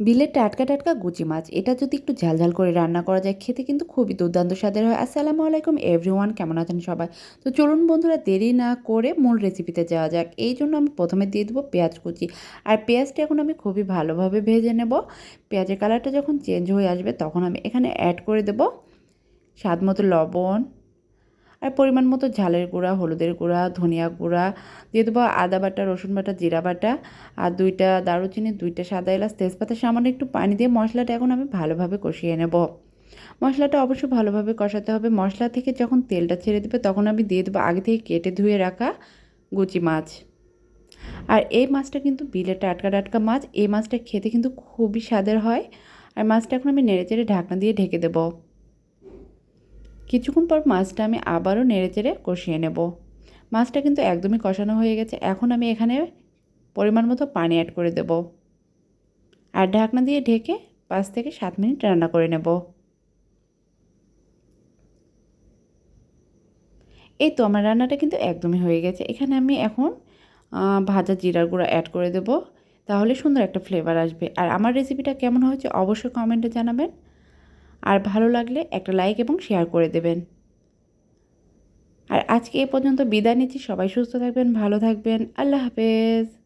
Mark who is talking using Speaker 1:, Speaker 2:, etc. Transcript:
Speaker 1: বিলের টাটকা টাটকা গুচি মাছ। এটা যদি একটু ঝালঝাল করে রান্না করা যায়, খেতে কিন্তু খুবই দুর্দান্ত স্বাদের হয়। আসসালামু আলাইকুম এভরিওয়ান কেমন আছেন সবাই? তো চলুন বন্ধুরা, দেরি না করে মূল রেসিপিতে যাওয়া যাক। এই জন্য আমি প্রথমে দিয়ে দেবো পেঁয়াজ কুচি। আর পেঁয়াজটা এখন আমি খুবই ভালোভাবে ভেজে নেব। পেঁয়াজের কালারটা যখন চেঞ্জ হয়ে আসবে, তখন আমি এখানে অ্যাড করে দেব স্বাদ মতো লবণ আর পরিমাণ মতো ঝালের গুঁড়া, হলুদের গুঁড়া, ধনিয়া গুঁড়া দিয়ে দেবো আদা বাটা, রসুন বাটা, জিরা বাটা আর দুইটা দারুচিনি, দুইটা সাদা এলাচ, তেজপাতা সামান্য একটু পানি দিয়ে মশলাটা এখন আমি ভালোভাবে কষিয়ে নেব। মশলাটা অবশ্যই ভালোভাবে কষাতে হবে। মশলা থেকে যখন তেলটা ছেড়ে দেবে তখন আমি দিয়ে দেবো আগে থেকে কেটে ধুয়ে রাখা গুচি মাছ। আর এই মাছটা কিন্তু বিলে টাটকা টাটকা মাছ। এই মাছটা খেতে কিন্তু খুবই স্বাদের হয়। আর মাছটা এখন আমি নেড়ে চেড়ে ঢাকনা দিয়ে ঢেকে দেবো। কিছুক্ষণ পর মাছটা আমি আবারও নেড়ে চেড়ে কষিয়ে নেব। মাছটা কিন্তু একদমই কষানো হয়ে গেছে। এখন আমি এখানে পরিমাণ মতো পানি অ্যাড করে দেব। আর ঢাকনা দিয়ে ঢেকে পাঁচ থেকে সাত মিনিট রান্না করে নেব। এই তো আমার রান্নাটা কিন্তু একদমই হয়ে গেছে। এখানে আমি এখন ভাজা জিরার গুঁড়া অ্যাড করে দেব। তাহলে সুন্দর একটা ফ্লেভার আসবে। আর আমার রেসিপিটা কেমন হয়েছে অবশ্যই কমেন্টে জানাবেন। আর ভালো লাগলে একটা লাইক এবং শেয়ার করে দেবেন। আর আজকে এ পর্যন্ত বিদায় নিচ্ছি। সবাই সুস্থ থাকবেন, ভালো থাকবেন। আল্লাহ হাফেজ।